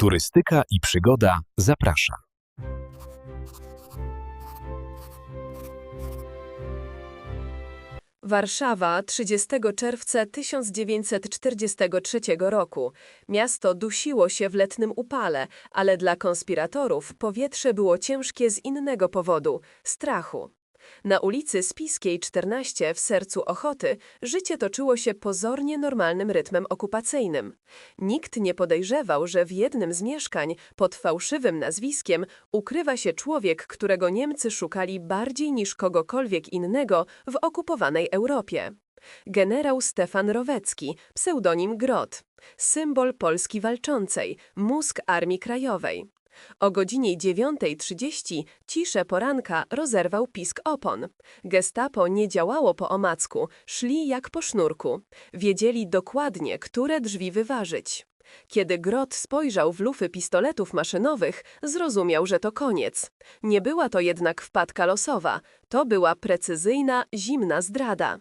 Turystyka i przygoda zaprasza. Warszawa 30 czerwca 1943 roku. Miasto dusiło się w letnym upale, ale dla konspiratorów powietrze było ciężkie z innego powodu strachu. Na ulicy Spiskiej 14 w sercu Ochoty życie toczyło się pozornie normalnym rytmem okupacyjnym. Nikt nie podejrzewał, że w jednym z mieszkań pod fałszywym nazwiskiem ukrywa się człowiek, którego Niemcy szukali bardziej niż kogokolwiek innego w okupowanej Europie. Generał Stefan Rowecki, pseudonim Grot, symbol Polski walczącej, mózg Armii Krajowej. O godzinie 9.30 ciszę poranka rozerwał pisk opon. Gestapo nie działało po omacku, szli jak po sznurku. Wiedzieli dokładnie, które drzwi wyważyć. Kiedy Grot spojrzał w lufy pistoletów maszynowych, zrozumiał, że to koniec. Nie była to jednak wpadka losowa, to była precyzyjna, zimna zdrada.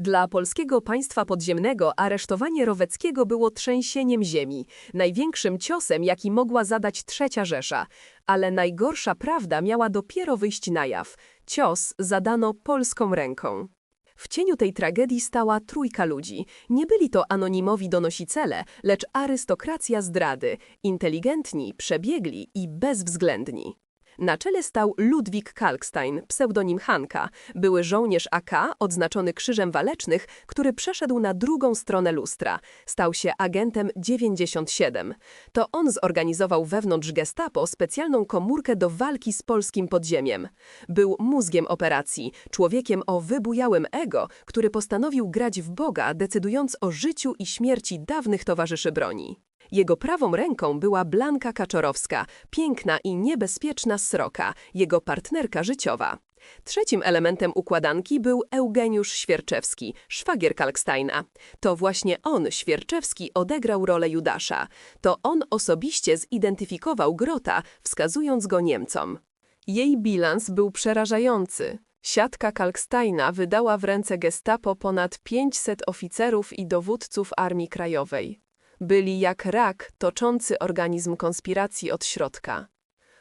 Dla polskiego państwa podziemnego aresztowanie Roweckiego było trzęsieniem ziemi, największym ciosem, jaki mogła zadać trzecia Rzesza. Ale najgorsza prawda miała dopiero wyjść na jaw. Cios zadano polską ręką. W cieniu tej tragedii stała trójka ludzi. Nie byli to anonimowi donosiciele, lecz arystokracja zdrady, inteligentni, przebiegli i bezwzględni. Na czele stał Ludwik Kalkstein, pseudonim Hanka, były żołnierz AK odznaczony Krzyżem Walecznych, który przeszedł na drugą stronę lustra. Stał się agentem 97. To on zorganizował wewnątrz gestapo specjalną komórkę do walki z polskim podziemiem. Był mózgiem operacji, człowiekiem o wybujałym ego, który postanowił grać w Boga, decydując o życiu i śmierci dawnych towarzyszy broni. Jego prawą ręką była Blanka Kaczorowska, piękna i niebezpieczna sroka, jego partnerka życiowa. Trzecim elementem układanki był Eugeniusz Świerczewski, szwagier Kalksteina. To właśnie on, Świerczewski, odegrał rolę Judasza. To on osobiście zidentyfikował Grota, wskazując go Niemcom. Jej bilans był przerażający. Siatka Kalksteina wydała w ręce gestapo ponad 500 oficerów i dowódców Armii Krajowej. Byli jak rak toczący organizm konspiracji od środka.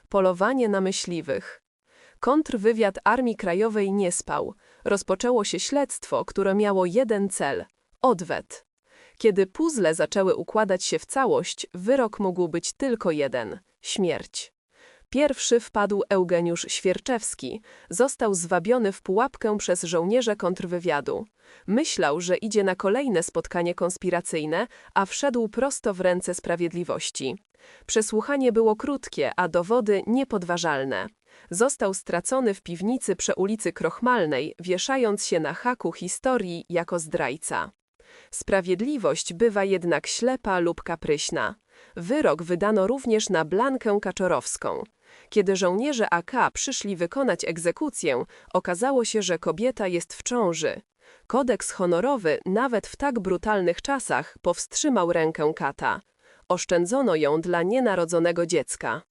Polowanie na myśliwych. Kontrwywiad Armii Krajowej nie spał. Rozpoczęło się śledztwo, które miało jeden cel – odwet. Kiedy puzzle zaczęły układać się w całość, wyrok mógł być tylko jeden – śmierć. Pierwszy wpadł Eugeniusz Świerczewski. Został zwabiony w pułapkę przez żołnierze kontrwywiadu. Myślał, że idzie na kolejne spotkanie konspiracyjne, a wszedł prosto w ręce sprawiedliwości. Przesłuchanie było krótkie, a dowody niepodważalne. Został stracony w piwnicy przy ulicy Krochmalnej, wieszając się na haku historii jako zdrajca. Sprawiedliwość bywa jednak ślepa lub kapryśna. Wyrok wydano również na Blankę Kaczorowską. Kiedy żołnierze AK przyszli wykonać egzekucję, okazało się, że kobieta jest w ciąży. Kodeks honorowy nawet w tak brutalnych czasach powstrzymał rękę kata. Oszczędzono ją dla nienarodzonego dziecka.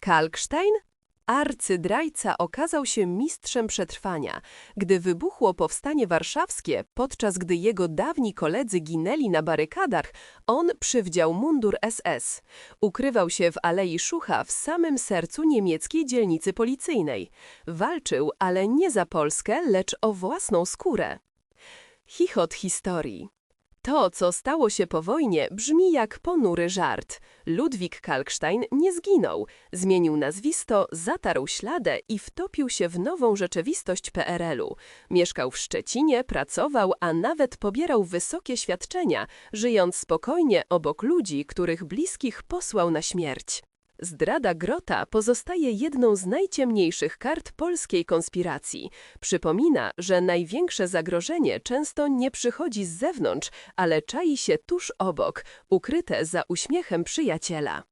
Kalkstein? Arcydrajca okazał się mistrzem przetrwania. Gdy wybuchło powstanie warszawskie, podczas gdy jego dawni koledzy ginęli na barykadach, on przywdział mundur SS. Ukrywał się w Alei Szucha w samym sercu niemieckiej dzielnicy policyjnej. Walczył, ale nie za Polskę, lecz o własną skórę. Chichot historii. To, co stało się po wojnie, brzmi jak ponury żart. Ludwik Kalkstein nie zginął, zmienił nazwisko, zatarł śladę i wtopił się w nową rzeczywistość PRL-u. Mieszkał w Szczecinie, pracował, a nawet pobierał wysokie świadczenia, żyjąc spokojnie obok ludzi, których bliskich posłał na śmierć. Zdrada Grota pozostaje jedną z najciemniejszych kart polskiej konspiracji. Przypomina, że największe zagrożenie często nie przychodzi z zewnątrz, ale czai się tuż obok, ukryte za uśmiechem przyjaciela.